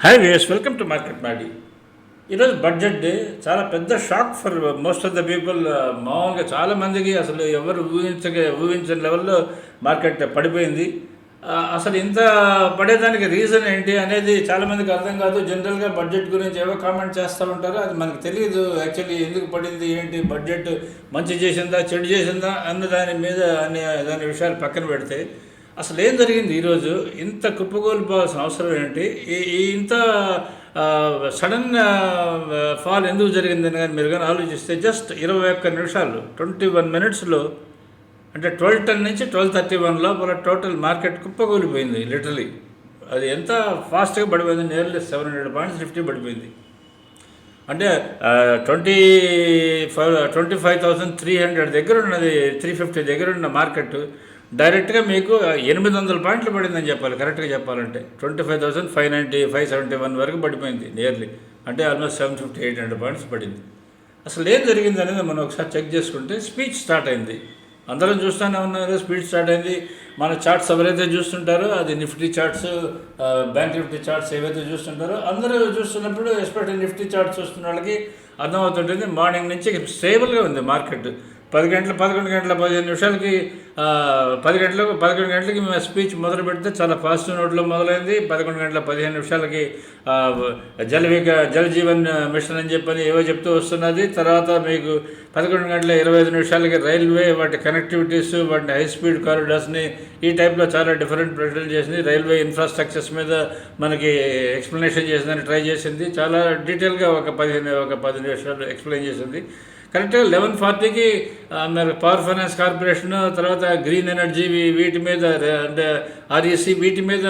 Hi వియస్ welcome to market మాడి ఈరోజు బడ్జెట్ డే చాలా పెద్ద shock for most of the people మామూలుగా చాలామందికి అసలు ఎవరు ఊహించక ఊహించని లెవెల్లో మార్కెట్ పడిపోయింది. Uh, అసలు ఇంత పడేదానికి రీజన్ ఏంటి అనేది చాలామందికి అర్థం కాదు. జనరల్గా బడ్జెట్ గురించి ఏవో కామెంట్ చేస్తూ ఉంటారు అది మనకు తెలియదు. యాక్చువల్లీ ఎందుకు పడింది ఏంటి బడ్జెట్ మంచి చేసిందా చెడు చేసిందా అన్న దాని మీద అనే దాని విషయాలు పక్కన పెడితే అసలు ఏం జరిగింది ఈరోజు? ఇంత కుప్పకూలిపోవాల్సిన అవసరం ఏంటి? ఈ- ఇంత సడన్ ఫాల్ ఎందుకు జరిగిందని కానీ మీరు కానీ ఆలోచిస్తే జస్ట్ ఇరవై ఒక్క నిమిషాలు ట్వంటీ వన్ మినిట్స్లో అంటే ట్వెల్వ్ టెన్ నుంచి ట్వెల్వ్ థర్టీ వన్ లోపల టోటల్ మార్కెట్ కుప్పగూలిపోయింది లిటరలీ. అది ఎంత ఫాస్ట్గా పడిపోయింది nearly seven hundred points fifty పడిపోయింది. అంటే twenty five twenty five thousand three hundred దగ్గర ఉన్నది త్రీ ఫిఫ్టీ దగ్గర ఉన్న మార్కెట్ డైరెక్ట్గా మీకు ఎనిమిది వందల పాయింట్లు పడిందని చెప్పాలి కరెక్ట్గా చెప్పాలంటే. Twenty five thousand five ninety five seventy one వరకు పడిపోయింది నియర్లీ. అంటే almost seven fifty eight hundred points పడింది. అసలు ఏం జరిగింది అనేది మనం ఒకసారి చెక్ చేసుకుంటే స్పీచ్ స్టార్ట్ అయింది. అందరం చూస్తూనే ఉన్నారు స్పీడ్ స్టార్ట్ అయింది. మన చార్ట్స్ ఎవరైతే చూస్తుంటారో అది Nifty charts bank Nifty charts ఏవైతే చూస్తుంటారో అందరూ చూస్తున్నప్పుడు ఎస్పెషల్లీ నిఫ్టీ చార్ట్స్ చూస్తున్న వాళ్ళకి అర్థమవుతుంటుంది. మార్నింగ్ నుంచి స్టేబుల్గా ఉంది మార్కెట్. పది గంటల పదకొండు గంటల పదిహేను నిమిషాలకి పది గంటలకు పదకొండు గంటలకి మేము స్పీచ్ మొదలు పెడితే చాలా ఫాస్ట్ నోట్లో మొదలైంది. పదకొండు గంటల పదిహేను నిమిషాలకి జలవిక జల జీవన్ మిషన్ అని చెప్పని ఏవో చెప్తూ వస్తున్నది. తర్వాత మీకు పదకొండు గంటల ఇరవై ఐదు నిమిషాలకి రైల్వే వాటి కనెక్టివిటీస్ వాటి హై స్పీడ్ కారిడార్స్ని ఈ టైప్లో చాలా డిఫరెంట్ ప్రకటనలు చేసింది. రైల్వే ఇన్ఫ్రాస్ట్రక్చర్స్ మీద మనకి ఎక్స్ప్లెనేషన్ చేసిందని ట్రై చేసింది. చాలా డీటెయిల్గా ఒక పదిహేను ఒక పది నిమిషాలు ఎక్స్ప్లెయిన్ చేసింది. కరెక్ట్గా లెవెన్ ఫార్టీకి మరి పవర్ ఫైనాన్స్ కార్పొరేషన్ తర్వాత గ్రీన్ ఎనర్జీ వీటి మీద అంటే ఆర్ఈసీ వీటి మీద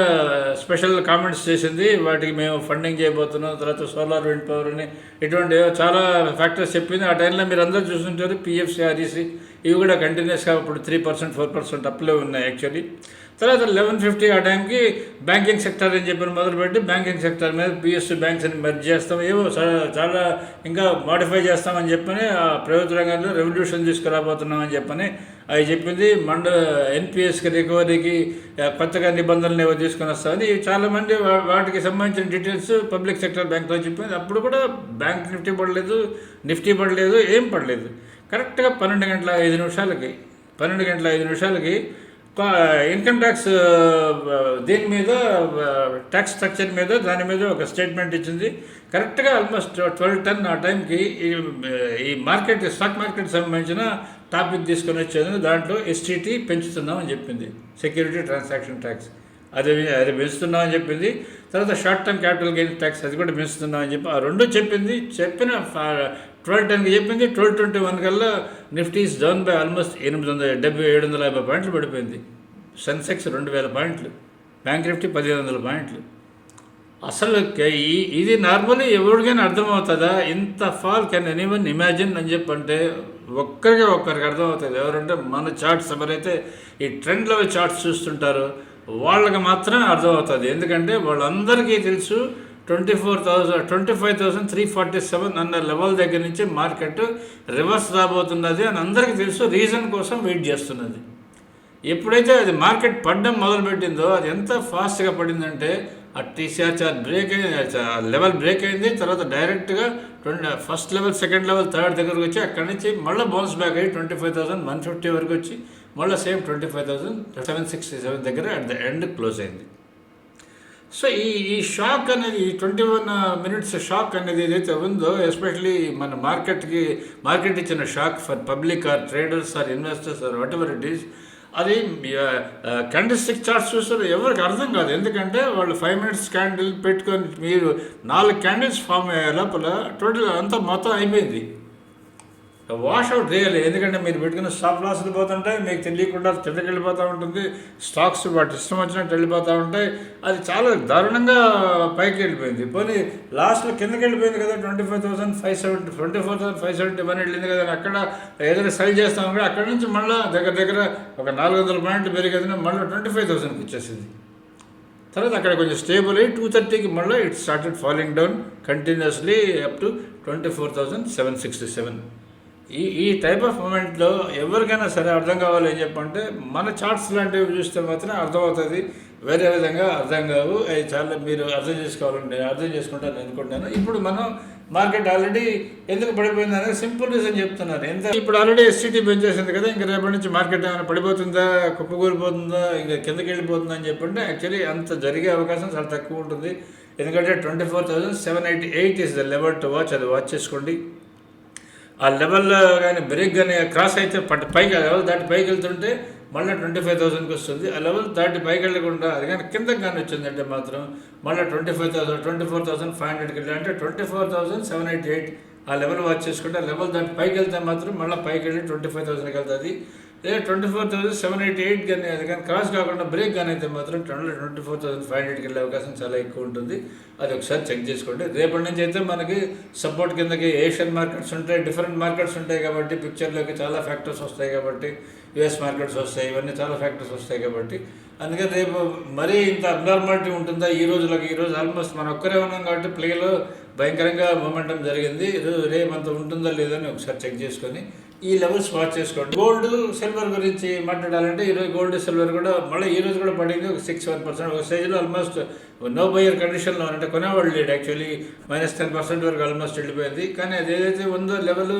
స్పెషల్ కామెంట్స్ చేసింది. వాటికి మేము ఫండింగ్ చేయబోతున్నాం. తర్వాత సోలార్ విండ్ పవర్ అని ఇటువంటి చాలా ఫ్యాక్టర్స్ చెప్పింది. ఆ టైంలో మీరు అందరూ చూస్తుంటారు పిఎఫ్సి ఆర్ఈసీ ఇవి కూడా కంటిన్యూస్గా ఇప్పుడు త్రీ పర్సెంట్ ఫోర్ పర్సెంట్ అప్లే ఉన్నాయి యాక్చువల్లీ తర్వాత లెవెన్ ఫిఫ్టీ ఆ టైంకి బ్యాంకింగ్ సెక్టర్ అని చెప్పి మొదలుపెట్టి బ్యాంకింగ్ సెక్టర్ మీద పిఎస్సి బ్యాంక్స్ అని మెర్జ్ చేస్తాం. ఏవో చాలా ఇంకా మాడిఫై చేస్తామని చెప్పని ఆ ప్రభుత్వ రంగంలో రెవల్యూషన్ తీసుకురాబోతున్నామని చెప్పని అవి చెప్పింది. మండ ఎన్పిఎస్కి రికవరీకి కొత్తగా నిబంధనలు ఏవో తీసుకొని వస్తామని చాలామంది వాటికి సంబంధించిన డీటెయిల్స్ పబ్లిక్ సెక్టర్ బ్యాంక్లో చెప్పింది. అప్పుడు కూడా బ్యాంక్ నిఫ్టీ పడలేదు నిఫ్టీ పడలేదు ఏం పడలేదు. కరెక్ట్గా పన్నెండు గంటల ఐదు నిమిషాలకి పన్నెండు గంటల ఐదు నిమిషాలకి ఇన్కమ్ ట్యాక్స్ దీని మీద ట్యాక్స్ స్ట్రక్చర్ మీద దాని మీద ఒక స్టేట్మెంట్ ఇచ్చింది. కరెక్ట్గా ఆల్మోస్ట్ ట్వెల్వ్ టెన్ ఆ టైంకి ఈ ఈ మార్కెట్ స్టాక్ మార్కెట్ సంబంధించిన టాపిక్ తీసుకొని వచ్చేది. దాంట్లో ఎస్టీటీ పెంచుతున్నామని చెప్పింది. Security transaction tax. అది అది పెంచుతున్నామని చెప్పింది. తర్వాత short term capital gain tax అది కూడా పెంచుతున్నామని చెప్పి ఆ రెండు చెప్పింది. చెప్పిన ట్వెల్వ్ టెన్కి చెప్పింది ట్వెల్వ్ ట్వంటీ వన్ కల్లా Nifty is down by almost ఎనిమిది వందల డెబ్బై ఏడు వందల యాభై పాయింట్లు పడిపోయింది. సెన్సెక్స్ రెండు వేల పాయింట్లు బ్యాంక్ నిఫ్టీ పదిహేను వందల పాయింట్లు. అసలు కే- ఇది నార్మల్లీ ఎవరికైనా అర్థమవుతుందా? ఇంత ఫాల్ కెన్ ఎనీవన్ ఇమాజిన్ అని చెప్పంటే ఒక్కరికి ఒక్కరికి అర్థమవుతుంది. ఎవరంటే మన చార్ట్స్ ఎవరైతే ఈ ట్రెండ్ లెవెల్ చార్ట్స్ చూస్తుంటారో వాళ్ళకి మాత్రమే అర్థమవుతుంది. ఎందుకంటే వాళ్ళందరికీ తెలుసు twenty four thousand twenty five thousand three forty seven అన్న లెవెల్ దగ్గర నుంచి మార్కెట్ రివర్స్ రాబోతున్నది అని అందరికీ తెలుసు రీజన్ కోసం వెయిట్ చేస్తున్నది. ఎప్పుడైతే అది మార్కెట్ పడడం మొదలుపెట్టిందో అది ఎంత ఫాస్ట్గా పడిందంటే ఆ టీసీఆర్ చార్జ్ బ్రేక్ అయింది లెవెల్ బ్రేక్ అయింది తర్వాత డైరెక్ట్గా twenty first level second level third దగ్గరకు వచ్చి అక్కడి నుంచి మళ్ళీ బౌన్స్ బ్యాక్ అయ్యి twenty five thousand one fifty వరకు వచ్చి మళ్ళీ same twenty five thousand seven sixty seven దగ్గర అట్ ద ఎండ్ క్లోజ్ అయింది. సో ఈ ఈ షాక్ అనేది ఈ ట్వంటీ వన్ మినిట్స్ షాక్ అనేది ఏదైతే ఉందో ఎస్పెషలీ మన మార్కెట్కి మార్కెట్ ఇచ్చిన shock for public or traders or investors or whatever it is అది క్యాండిల్స్టిక్ చార్ట్స్ చూస్తారు ఎవరికి అర్థం కాదు. ఎందుకంటే వాళ్ళు ఫైవ్ మినిట్స్ క్యాండిల్ పెట్టుకొని మీరు నాలుగు క్యాండిల్స్ ఫామ్ అయ్యే లోపల టోటల్ అంతా మొత్తం అయిపోయింది. వాష్ అవుట్ ఎందుకంటే మీరు పెట్టుకున్న స్టాప్ లాస్లు పోతుంటాయి మీకు తెలియకుండా కిందకి వెళ్ళిపోతూ ఉంటుంది స్టాక్స్ వాటి ఇష్టం వచ్చినట్టు వెళ్ళిపోతూ ఉంటాయి. అది చాలా దారుణంగా పైకి వెళ్ళిపోయింది. పోనీ లాస్ట్లో కిందకి వెళ్ళిపోయింది కదా twenty five thousand five seventy twenty four thousand five seventy one వెళ్ళింది కదా అక్కడ ఏదైనా సెల్ చేస్తాం కూడా అక్కడ నుంచి మళ్ళీ దగ్గర దగ్గర ఒక నాలుగు వందల పాయింట్లు పెరిగేదని మళ్ళీ ట్వంటీ ఫైవ్ థౌసండ్కి వచ్చేసింది. తర్వాత అక్కడ కొంచెం స్టేబుల్ అయ్యి టూ థర్టీకి మళ్ళీ it started following down continuously up to twenty four thousand seven sixty seven ఈ ఈ టైప్ ఆఫ్ మూమెంట్లో ఎవరికైనా సరే అర్థం కావాలి అని చెప్పంటే మన చార్ట్స్ లాంటివి చూస్తే మాత్రం అర్థమవుతుంది. వేరే విధంగా అర్థం కావు. అవి చాలా మీరు అర్థం చేసుకోవాలంటే నేను అర్థం చేసుకుంటాను అనుకుంటాను ఇప్పుడు మనం మార్కెట్ ఆల్రెడీ ఎందుకు పడిపోయింది అనేది సింపుల్ రీజన్ చెప్తున్నారు. ఎంత ఇప్పుడు ఆల్రెడీ ఎస్సిటీ పెంచేసింది కదా ఇంకా రేపటి నుంచి మార్కెట్ ఏమైనా పడిపోతుందా కుప్పకూలిపోతుందా ఇంకా కిందకి వెళ్ళిపోతుందా అని చెప్పంటే యాక్చువల్లీ అంత జరిగే అవకాశం చాలా తక్కువ ఉంటుంది. ఎందుకంటే twenty four thousand seven eighty eight is the level to watch అది వాచ్ చేసుకోండి. ఆ లెవెల్లో కానీ బ్రేక్ కానీ క్రాస్ అయితే పట్ట పైకి ఆ లెవెల్ దాటి పైకి వెళ్తుంటే మళ్ళీ ట్వంటీ ఫైవ్ థౌసండ్కి వస్తుంది. ఆ లెవెల్ దాటి పైకి వెళ్ళకుండా అది కానీ కిందకి కానీ వచ్చిందంటే మాత్రం మళ్ళీ twenty five thousand twenty four thousand five హండ్రెడ్కి వెళ్ళి అంటే twenty four thousand seven eighty eight ఆ లెవెల్ వాచ్ చేసుకుంటే ఆ లెవెల్ దాటి పైకి వెళ్తే మాత్రం మళ్ళీ పైకి వెళ్ళి ట్వంటీ ఫైవ్ థౌసండ్కి వెళ్తుంది. అదే twenty four thousand seven eighty eight కానీ అది కానీ క్రాస్ కాకుండా బ్రేక్ కానీ అయితే మాత్రం twenty twenty four thousand five హండ్రెడ్కి వెళ్ళే అవకాశం చాలా ఎక్కువ ఉంటుంది. అది ఒకసారి చెక్ చేసుకోండి. రేపటి నుంచి అయితే మనకి సపోర్ట్ కిందకి ఏషియన్ మార్కెట్స్ ఉంటాయి డిఫరెంట్ మార్కెట్స్ ఉంటాయి కాబట్టి పిక్చర్లోకి చాలా ఫ్యాక్టర్స్ వస్తాయి కాబట్టి యుఎస్ మార్కెట్స్ వస్తాయి ఇవన్నీ చాలా ఫ్యాక్టర్స్ వస్తాయి కాబట్టి. అందుకని రేపు మరీ ఇంత అబ్నార్మాలిటీ ఉంటుందా? ఈ రోజులకి ఈ రోజు ఆల్మోస్ట్ మనం ఒక్కరే ఉన్నాం కాబట్టి ప్లేలో భయంకరంగా మూమెంటం జరిగింది. రేపు అంత ఉంటుందా లేదా అని ఒకసారి చెక్ చేసుకొని ఈ లెవెల్స్ వాచ్ చేసుకోండి. గోల్డ్ సిల్వర్ గురించి మాట్లాడాలంటే ఈరోజు గోల్డ్ సిల్వర్ కూడా మళ్ళీ ఈ రోజు కూడా పడింది. ఒక సిక్స్ వన్ పర్సెంట్ ఒక స్టేజ్లో ఆల్మోస్ట్ నో బయర్ కండిషన్లో అంటే కొనేవాళ్ళు లేడు. యాక్చువల్లీ మైనస్ టెన్ పర్సెంట్ వరకు ఆల్మోస్ట్ వెళ్ళిపోయింది. కానీ అది ఏదైతే ఉందో level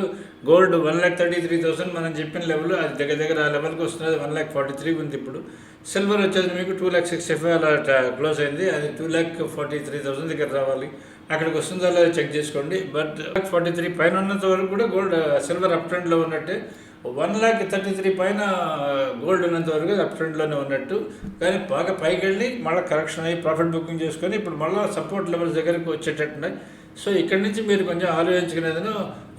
gold one lakh thirty three thousand మనం చెప్పిన లెవెల్ అది దగ్గర దగ్గర ఆ లెవెల్కి వస్తున్నది వన్ ల్యాక్ ఫార్టీ త్రీ ఉంది ఇప్పుడు. సిల్వర్ వచ్చేది మీకు టూ ల్యాక్ సిక్స్టీ ఫైవ్ అలా క్లోజ్ అయింది. అది two lakh forty three thousand దగ్గర రావాలి. అక్కడికి వస్తుందో లేదో చెక్ చేసుకోండి. బట్ ఫార్టీ త్రీ పైన ఉన్నంత వరకు కూడా గోల్డ్ సిల్వర్ అప్ ట్రెండ్లో ఉన్నట్టే. వన్ ల్యాక్ థర్టీ త్రీ పైన uh, గోల్డ్ ఉన్నంత వరకు అప్ ట్రెండ్లోనే ఉన్నట్టు. కానీ బాగా పైకి వెళ్ళి మళ్ళీ కరెక్షన్ అయ్యి ప్రాఫిట్ బుకింగ్ చేసుకొని ఇప్పుడు మళ్ళీ సపోర్ట్ లెవెల్స్ దగ్గరికి వచ్చేటట్టున్నాయి సో ఇక్కడి నుంచి మీరు కొంచెం ఆలోచించుకునేదను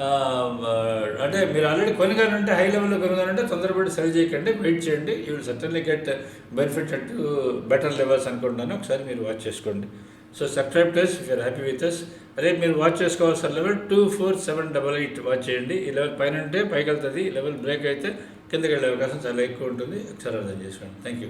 uh, uh, అంటే మీరు ఆల్రెడీ కొనగానంటే హై లెవెల్లో కొనగానంటే తొందరపడి సెల్ చేయకండి వెయిట్ చేయండి. You will certainly get benefit at better levels అనుకుంటున్నాను. ఒకసారి మీరు వాచ్ చేసుకోండి. So subscribe plus if you're happy with us అదే మీరు వాచ్ చేసుకోవాల్సిన level two four seven double eight watch చేయండి. ఈ లెవెల్ పైన ఉంటే పైకి వెళ్తుంది. ఈ లెవెల్ బ్రేక్ అయితే కిందకి వెళ్ళే అవకాశం చాలా ఎక్కువ ఉంటుంది. ఒకసారి అర్థం చేసుకోండి. Thank you